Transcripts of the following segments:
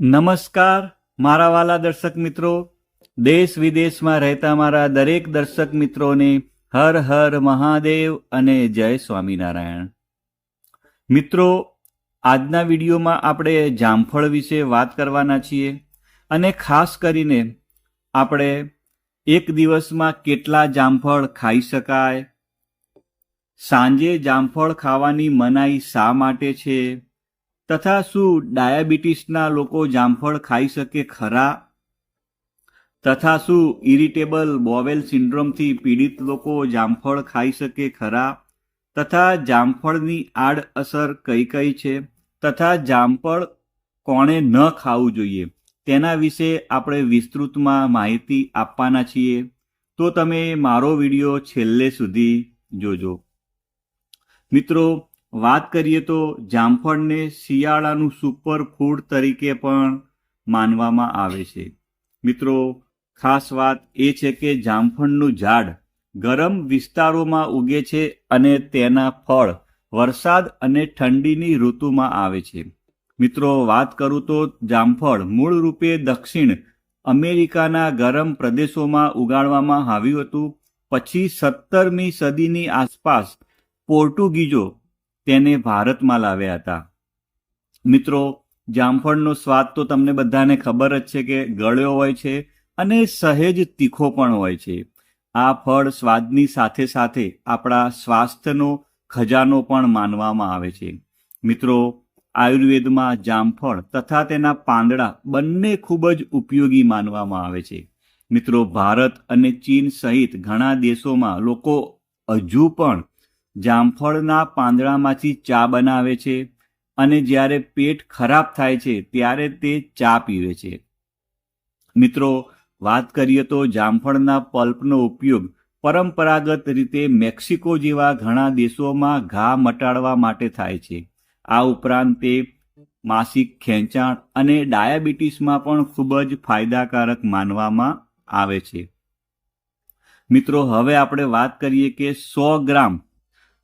નમસ્કાર, મારા વાલા દર્શક મિત્રો. દેશ વિદેશમાં રહેતા મારા દરેક દર્શક મિત્રોને હર હર મહાદેવ અને જય સ્વામિનારાયણ. મિત્રો, આજના વિડીયોમાં આપણે જામફળ વિશે વાત કરવાના છીએ અને ખાસ કરીને આપણે એક દિવસમાં કેટલા જામફળ ખાઈ શકાય, સાંજે જામફળ ખાવાની મનાઈ શા માટે છે તથા શું ડાયાબિટીસના લોકો જામફળ ખાઈ શકે ખરા? તથા શું ઇરિટેબલ બોવેલ સિન્ડ્રોમથી પીડિત લોકો જામફળ ખાઈ શકે ખરા? તથા જામફળની આડઅસર કઈ કઈ છે? તથા જામફળ કોણે ન ખાવું જોઈએ? તેના વિશે આપણે વિસ્તૃતમાં માહિતી આપવાના છીએ. તો તમે મારો વીડિયો છેલ્લે સુધી જોજો. મિત્રો વાત કરીએ તો જામફળને શિયાળાનું સુપર ફૂડ તરીકે પણ માનવામાં આવે છે. મિત્રો, ખાસ વાત એ છે કે જામફળનું ઝાડ ગરમ વિસ્તારોમાં ઉગે છે અને તેના ફળ વરસાદ અને ઠંડીની ઋતુમાં આવે છે. મિત્રો, વાત કરું તો જામફળ મૂળ રૂપે દક્ષિણ અમેરિકાના ગરમ પ્રદેશોમાં ઉગાડવામાં આવ્યું હતું. પછી સત્તરમી સદીની આસપાસ પોર્ટુગીઝો તેને ભારતમાં લાવ્યા હતા. મિત્રો, જામફળનો સ્વાદ તો તમને બધાને ખબર જ છે કે ગળ્યો હોય છે અને સહેજ તીખો પણ હોય છે. આ ફળ સ્વાદની સાથે સાથે આપણા સ્વાસ્થ્યનો ખજાનો પણ માનવામાં આવે છે. મિત્રો, આયુર્વેદમાં જામફળ તથા તેના પાંદડા બંને ખૂબ જ ઉપયોગી માનવામાં આવે છે. મિત્રો, ભારત અને ચીન સહિત ઘણા દેશોમાં લોકો હજુ પણ જામફળના પાંદડામાંથી ચા બનાવે છે અને જ્યારે પેટ ખરાબ થાય છે ત્યારે તે ચા પીવે છે. મિત્રો, વાત કરીએ તો જામફળના પલ્પનો ઉપયોગ પરંપરાગત રીતે મેક્સિકો જેવા ઘણા દેશોમાં ઘા મટાડવા માટે થાય છે. આ ઉપરાંત તે માસિક ખેંચાણ અને ડાયાબિટીસમાં પણ ખૂબ જ ફાયદાકારક માનવામાં આવે છે. મિત્રો, હવે આપણે વાત કરીએ કે સો ગ્રામ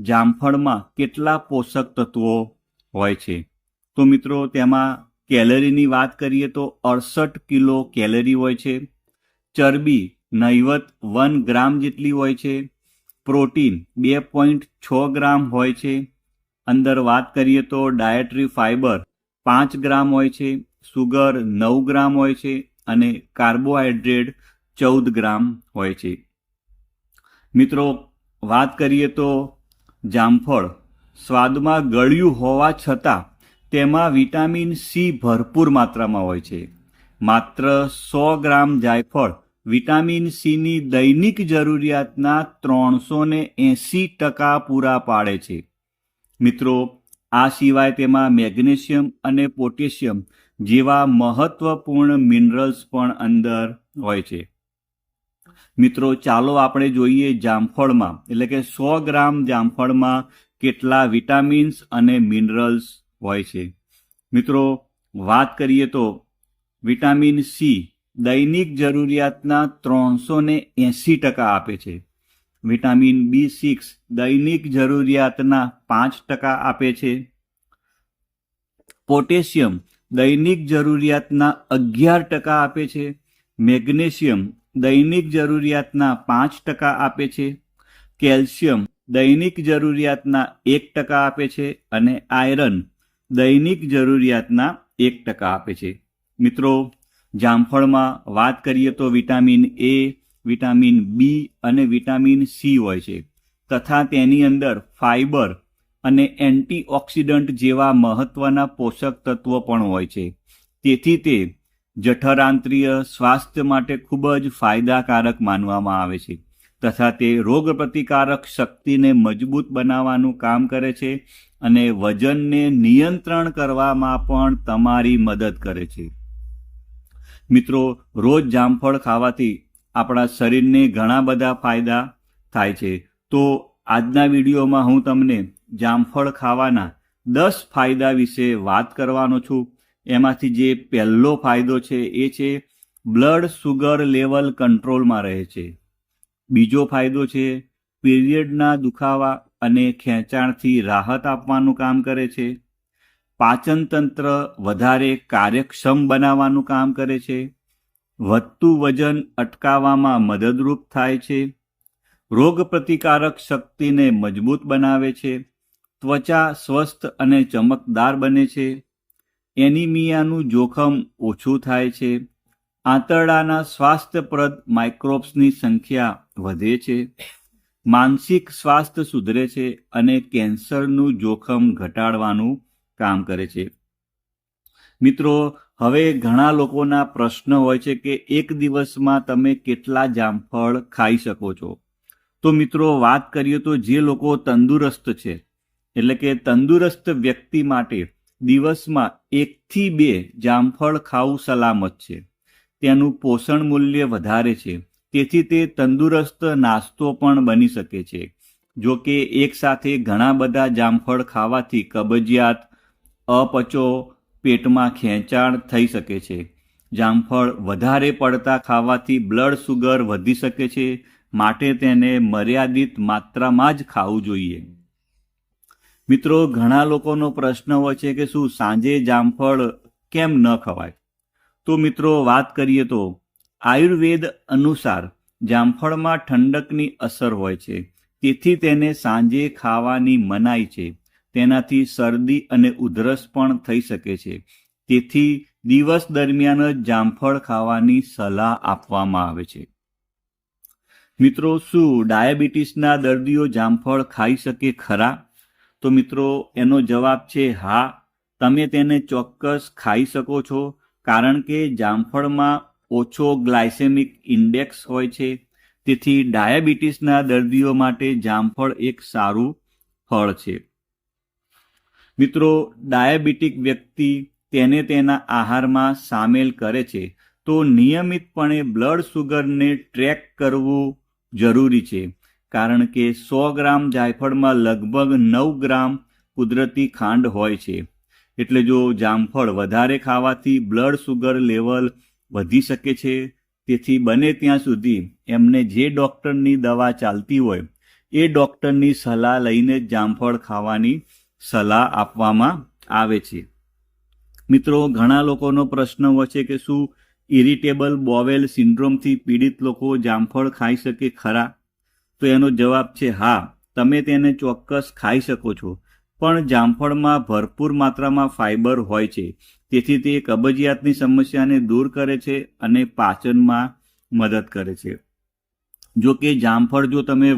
જામફળમાં કેટલા પોષક તત્વો હોય છે? તો મિત્રો, તેમાં કેલરીની વાત કરીએ તો અડસઠ કિલો કેલરી હોય છે. ચરબી નહિવત વન ગ્રામ જેટલી હોય છે. પ્રોટીન બે પોઈન્ટ છ ગ્રામ હોય છે. અંદર વાત કરીએ તો ડાયટરી ફાઇબર પાંચ ગ્રામ હોય છે. સુગર નવ ગ્રામ હોય છે અને કાર્બોહાઈડ્રેટ ચૌદ ગ્રામ હોય છે. મિત્રો, વાત કરીએ તો જામફળ સ્વાદમાં ગળ્યું હોવા છતાં તેમાં વિટામિન સી ભરપૂર માત્રામાં હોય છે. માત્ર સો ગ્રામ જાયફળ વિટામિન સીની દૈનિક જરૂરિયાતના ત્રણસો ને એંસી ટકા પૂરા પાડે છે. મિત્રો, આ સિવાય તેમાં મેગ્નેશિયમ અને પોટેશિયમ જેવા મહત્વપૂર્ણ મિનરલ્સ પણ અંદર હોય છે. મિત્રો, ચાલો આપણે જોઈએ જામફળમાં. એટલે કે સો ગ્રામ જામફળમાં કેટલા વિટામિન્સ અને મિનરલ્સ હોય છે. મિત્રો, વાત કરીએ તો વિટામિન સી દૈનિક જરૂરિયાતના ત્રણસો ને એંસી ટકા આપે છે. વિટામિન બી સિક્સ દૈનિક જરૂરિયાતના પાંચ ટકા આપે છે. પોટેશિયમ દૈનિક જરૂરિયાતના અગિયાર ટકા આપે છે. મેગ્નેશિયમ દૈનિક જરૂરિયાતના પાંચ ટકા આપે છે, કેલ્શિયમ દૈનિક જરૂરિયાતના એક ટકા આપે છે અને આયરન દૈનિક જરૂરિયાતના એક ટકા આપે છે. મિત્રો, જામફળમાં વાત કરીએ તો વિટામિન એ વિટામિન બી અને વિટામિન સી હોય છે. તથા તેની અંદર ફાઇબર અને એન્ટીઓક્સિડન્ટ જેવા મહત્વના પોષક તત્વો પણ હોય છે. તેથી તે જઠરાંત્રિય સ્વાસ્થ્ય માટે ખૂબ જ ફાયદાકારક માનવામાં આવે છે. તથા તે રોગ પ્રતિકારક શક્તિને મજબૂત બનાવવાનું કામ કરે છે અને વજનને નિયંત્રણ કરવામાં પણ તમારી મદદ કરે છે. મિત્રો, રોજ જામફળ ખાવાથી આપણા શરીરને ઘણા બધા ફાયદા થાય છે. તો આજના વિડીયોમાં હું તમને જામફળ ખાવાના દસ ફાયદા વિશે વાત કરવાનો છું. એમાંથી જે પહેલો ફાયદો છે એ છે બ્લડ સુગર લેવલ કંટ્રોલમાં રહે છે. બીજો ફાયદો છે પીરિયડના દુખાવા અને ખેંચાણથી રાહત આપવાનું કામ કરે છે. પાચનતંત્ર વધારે કાર્યક્ષમ બનાવવાનું કામ કરે છે. વધતું વજન અટકાવવામાં મદદરૂપ થાય છે. રોગ પ્રતિકારક શક્તિને મજબૂત બનાવે છે. ત્વચા સ્વસ્થ અને ચમકદાર બને છે. એનિમિયાનું જોખમ ઓછું થાય છે. આંતરડાના સ્વાસ્થ્યપ્રદ માઇક્રોબ્સની સંખ્યા વધે છે. માનસિક સ્વાસ્થ્ય સુધરે છે અને કેન્સરનું જોખમ ઘટાડવાનું કામ કરે છે. મિત્રો, હવે ઘણા લોકોના પ્રશ્ન હોય છે કે એક દિવસમાં તમે કેટલા જામફળ ખાઈ શકો છો? તો મિત્રો, વાત કરીએ તો જે લોકો તંદુરસ્ત છે, એટલે કે તંદુરસ્ત વ્યક્તિ માટે દિવસમાં એકથી બે જામફળ ખાવું સલામત છે. તેનું પોષણ મૂલ્ય વધારે છે. તેથી તે તંદુરસ્ત નાસ્તો પણ બની શકે છે. જો કે એકસાથે ઘણા બધા જામફળ ખાવાથી કબજિયાત, અપચો, પેટમાં ખેંચાણ થઈ શકે છે. જામફળ વધારે પડતા ખાવાથી બ્લડ સુગર વધી શકે છે. માટે તેને મર્યાદિત માત્રામાં જ ખાવું જોઈએ. મિત્રો, ઘણા લોકોનો પ્રશ્ન હોય છે કે શું સાંજે જામફળ કેમ ન ખવાય? તો મિત્રો, વાત કરીએ તો આયુર્વેદ અનુસાર જામફળમાં ઠંડકની અસર હોય છે. તેથી તેને સાંજે ખાવાની મનાઈ છે. તેનાથી શરદી અને ઉધરસ પણ થઈ શકે છે. તેથી દિવસ દરમિયાન જ જામફળ ખાવાની સલાહ આપવામાં આવે છે. મિત્રો, શું ડાયાબિટીસના દર્દીઓ જામફળ ખાઈ શકે ખરા? તો મિત્રો, એનો જવાબ છે હા. તમે તેને ચોક્કસ ખાઈ શકો છો, કારણ કે જામફળમાં ઓછો ગ્લાયસેમિક ઇન્ડેક્સ હોય છે. તેથી ડાયાબિટીસના દર્દીઓ માટે જામફળ એક સારું ફળ છે. મિત્રો, ડાયાબિટીક વ્યક્તિ તેને તેના આહારમાં સામેલ કરે છે. તો નિયમિતપણે બ્લડ સુગરને ટ્રેક કરવું જરૂરી છે. કારણ કે સો ગ્રામ જાયફળમાં લગભગ નવ ગ્રામ કુદરતી ખાંડ હોય છે. એટલે જો જામફળ વધારે ખાવાથી બ્લડ સુગર લેવલ વધી શકે છે, તેથી બને ત્યાં સુધી એમને જે ડૉક્ટરની દવા ચાલતી હોય, એ ડૉક્ટરની સલાહ લઈને જ જામફળ ખાવાની સલાહ આપવામાં આવે છે. મિત્રો, ઘણા લોકોનો પ્રશ્ન હોય છે કે શું ઇરિટેબલ બોવેલ સિન્ડ્રોમથી પીડિત લોકો જામફળ ખાઈ શકે ખરા? તો એનો જવાબ છે, હા, તમે તેને ચોક્કસ ખાઈ શકો છો. પણ જામફળમાં ભરપૂર માત્રામાં ફાઇબર હોય છે. તેથી તે કબજિયાતની સમસ્યાને દૂર કરે છે અને પાચનમાં મદદ કરે છે. જો કે જામફળ જો તમે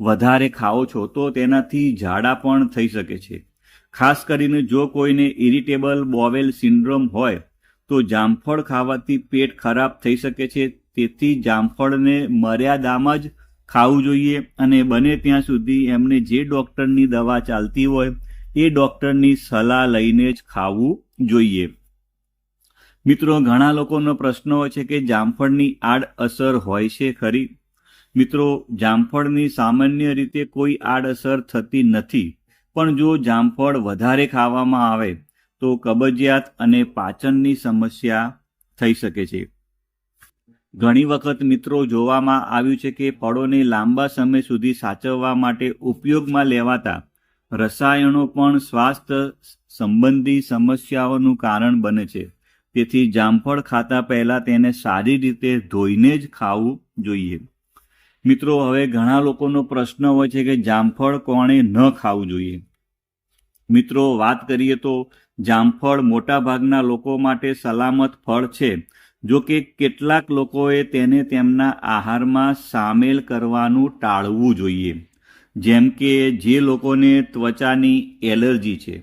વધારે ખાઓ છો, તો તેનાથી ઝાડા પણ થઈ શકે છે. ખાસ કરીને જો કોઈને ઇરિટેબલ બોવેલ સિન્ડ્રોમ હોય, તો જામફળ ખાવાથી પેટ ખરાબ થઈ શકે છે. તેથી જામફળને મર્યાદામાં જ ખાવું જોઈએ અને બને ત્યાં સુધી એમને જે ડૉક્ટરની દવા ચાલતી હોય એ ડૉક્ટરની સલાહ લઈને જ ખાવું જોઈએ. મિત્રો, ઘણા લોકોનો પ્રશ્ન હોય છે કે જામફળની આડઅસર હોય છે ખરી? મિત્રો, જામફળની સામાન્ય રીતે કોઈ આડઅસર થતી નથી, પણ જો જામફળ વધારે ખાવામાં આવે, તો કબજિયાત અને પાચનની સમસ્યા થઈ શકે છે. ઘણી વખત મિત્રો જોવામાં આવ્યું છે કે ફળોને લાંબા સમય સુધી સાચવવા માટે ઉપયોગમાં લેવાતા રસાયણો પણ સ્વાસ્થ્ય સંબંધી સમસ્યાઓનું કારણ બને છે. તેથી જામફળ ખાતા પહેલાં તેને સારી રીતે ધોઈને જ ખાવું જોઈએ. મિત્રો, હવે ઘણા લોકોનો પ્રશ્ન હોય છે કે જામફળ કોણે ન ખાવું જોઈએ? મિત્રો, વાત કરીએ તો જામફળ મોટાભાગના લોકો માટે સલામત ફળ છે. જો કે કેટલાક લોકોએ તેને તેમના આહારમાં સામેલ કરવાનું ટાળવું જોઈએ. જેમ કે જે લોકોને ત્વચાની એલર્જી છે.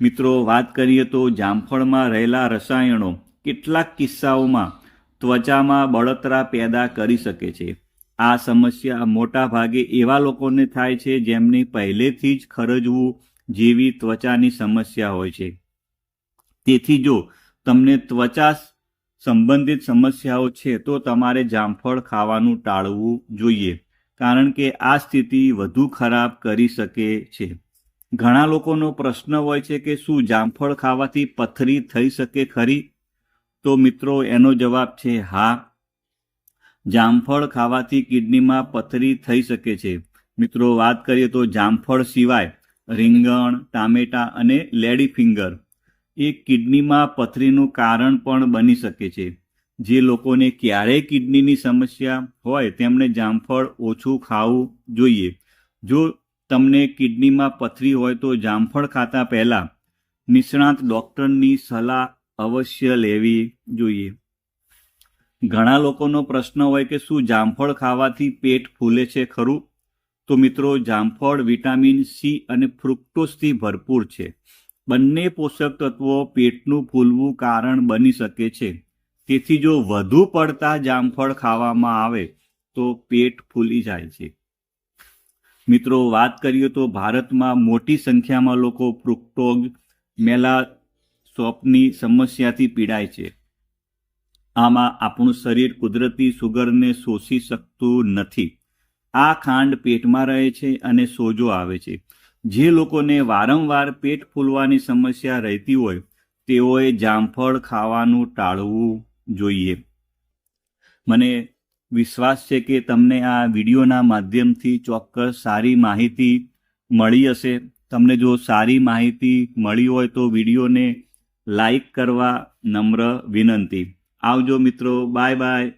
મિત્રો, વાત કરીએ તો જામફળમાં રહેલા રસાયણો કેટલાક કિસ્સાઓમાં ત્વચામાં બળતરા પેદા કરી શકે છે. આ સમસ્યા મોટા ભાગે એવા લોકોને થાય છે જેમની પહેલેથી જ ખરજવું જેવી ત્વચાની સમસ્યા હોય છે. તેથી જો તમને ત્વચા સંબંધિત સમસ્યાઓ છે તો તમારે જામફળ ખાવાનું ટાળવું જોઈએ, કારણ કે આ સ્થિતિ વધુ ખરાબ કરી શકે છે. ઘણા લોકોનો પ્રશ્ન હોય છે કે શું જામફળ ખાવાથી પથરી થઈ શકે ખરી? તો મિત્રો, એનો જવાબ છે હા. જામફળ ખાવાથી કિડનીમાં પથરી થઈ શકે છે. મિત્રો, વાત કરીએ તો જામફળ સિવાય રીંગણ, ટામેટા અને લેડી ફિંગર એ કિડનીમાં પથરીનું કારણ પણ બની શકે છે. જે લોકોને ક્યારેય કિડનીની સમસ્યા હોય તેમણે જામફળ ઓછું ખાવું જોઈએ. જો તમને કિડનીમાં પથરી હોય તો જામફળ ખાતા પહેલાં નિષ્ણાત ડૉક્ટરની સલાહ અવશ્ય લેવી જોઈએ. ઘણા લોકોનો પ્રશ્ન હોય કે શું જામફળ ખાવાથી પેટ ફૂલે છે ખરું? તો મિત્રો, જામફળ વિટામિન સી અને ફ્રુક્ટોઝથી ભરપૂર છે. બંને પોષક તત્વો પેટનું ફૂલવું કારણ બની શકે છે. તેથી જો વધુ પડતા જામફળ ખાવામાં આવે, તો પેટ ફૂલી જાય છે. મિત્રો, વાત કરીએ તો ભારતમાં મોટી સંખ્યામાં લોકો પ્રુક્ટોગ મેલા સોપની સમસ્યાથી પીડાય છે. આમાં આપણું શરીર કુદરતી સુગરને શોષી શકતું નથી. આ ખાંડ પેટમાં રહે છે અને સોજો આવે છે. જે લોકોને વારંવાર પેટ ફૂલવાની સમસ્યા રહેતી હોય, તેઓએ જામફળ ખાવાનું ટાળવું જોઈએ. મને વિશ્વાસ છે કે તમને આ વિડીયોના માધ્યમથી ચોક્કસ સારી માહિતી મળી હશે. તમને જો સારી માહિતી મળી હોય તો વિડીયોને લાઈક કરવા નમ્ર વિનંતી. આવજો મિત્રો, બાય બાય.